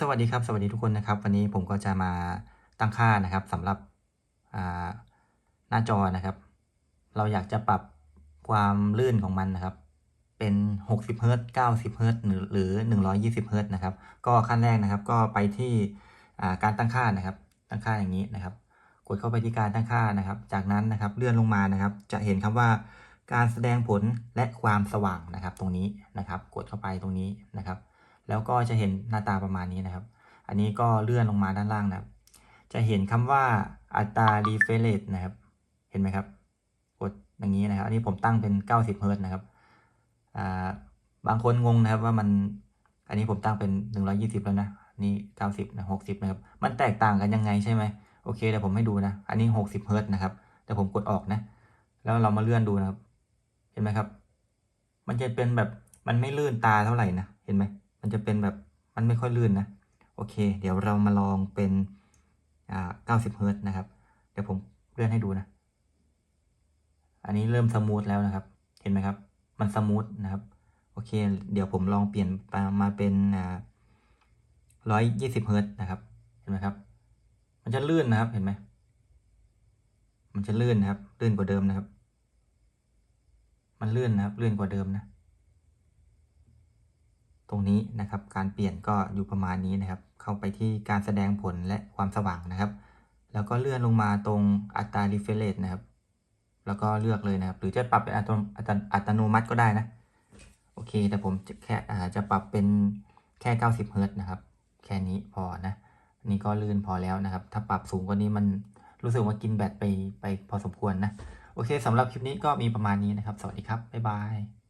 สวัสดีครับ สวัสดีทุกคนนะครับ วันนี้ผมก็จะมาตั้งค่านะครับสำหรับหน้าจอนะครับ เราอยากจะปรับความลื่นของมันนะครับ เป็น 60เฮิรต90เฮิรตซ์หรือหรือ 120เฮิรตนะครับ ก็ขั้นแรกนะครับก็ไปที่การตั้งค่านะครับ ตั้งค่าอย่างนี้นะครับ กดเข้าไปที่การตั้งค่านะครับ จากนั้นนะครับเลื่อนลงมานะครับ จะเห็นคำว่าการแสดงผลและความสว่างนะครับ ตรงนี้นะครับ กดเข้าไปตรงนี้นะครับ แล้วก็จะเห็นหน้าตาประมาณนี้นะครับ อันนี้ก็เลื่อนลงมาด้านล่างนะครับ จะเห็นคำว่าอัตรา refresh นะครับ เห็นไหมครับ กดอย่างนี้นะครับ อันนี้ผมตั้งเป็น 90เฮิรตนะครับบางคนงงนะครับว่ามัน อันนี้ผมตั้งเป็น 120 แล้วนะ นี่ 90นะ60 นะครับ มันแตกต่างกันยังไงใช่ไหมโอเคเดี๋ยวผมให้ดูนะ อันนี้ 60เฮิรตนะครับเดี๋ยวผมกดออกนะ แล้วเรามาเลื่อนดูนะครับ เห็นไหมครับ มันจะเป็นแบบ มันไม่ลื่นตาเท่าไหร่นะ เห็นไหม เป็นแบบมันไม่ค่อยลื่นนะ โอเค เดี๋ยวเรามาลองเป็นอ่า90เฮิร์ตนะครับ เดี๋ยวผมเลื่อนให้ดูนะ อันนี้เริ่มสมูทแล้วนะครับ เห็นไหมครับ มันสมูทนะครับ โอเค เดี๋ยวผมลองเปลี่ยนมาเป็นอ่า120เฮิร์ตนะครับ เห็นไหมครับ มันจะลื่นนะครับ เห็นไหม มันจะลื่นนะครับ ลื่นกว่าเดิมนะครับ มันลื่นนะครับ ลื่นกว่าเดิมนะ ตรงนี้นะครับ การเปลี่ยนก็อยู่ประมาณนี้นะครับ เข้าไปที่การแสดงผลและความสว่างนะครับ แล้วก็เลื่อนลงมาตรงอัตรา refresh rate นะครับ แล้วก็เลือกเลยนะครับ หรือจะปรับเป็นอัตโนอัตโนมัติก็ได้นะโอเค แต่ผมจะแค่อาจะปรับเป็นแค่ 90เฮิรตนะครับ แค่นี้พอนะนี่ก็ลื่นพอแล้วนะครับ ถ้าปรับสูงกว่านี้มันรู้สึกว่ากินแบตไปไปพอสมควรนะ โอเคสำหรับคลิปนี้ก็มีประมาณนี้นะครับ สวัสดีครับ บ๊ายบาย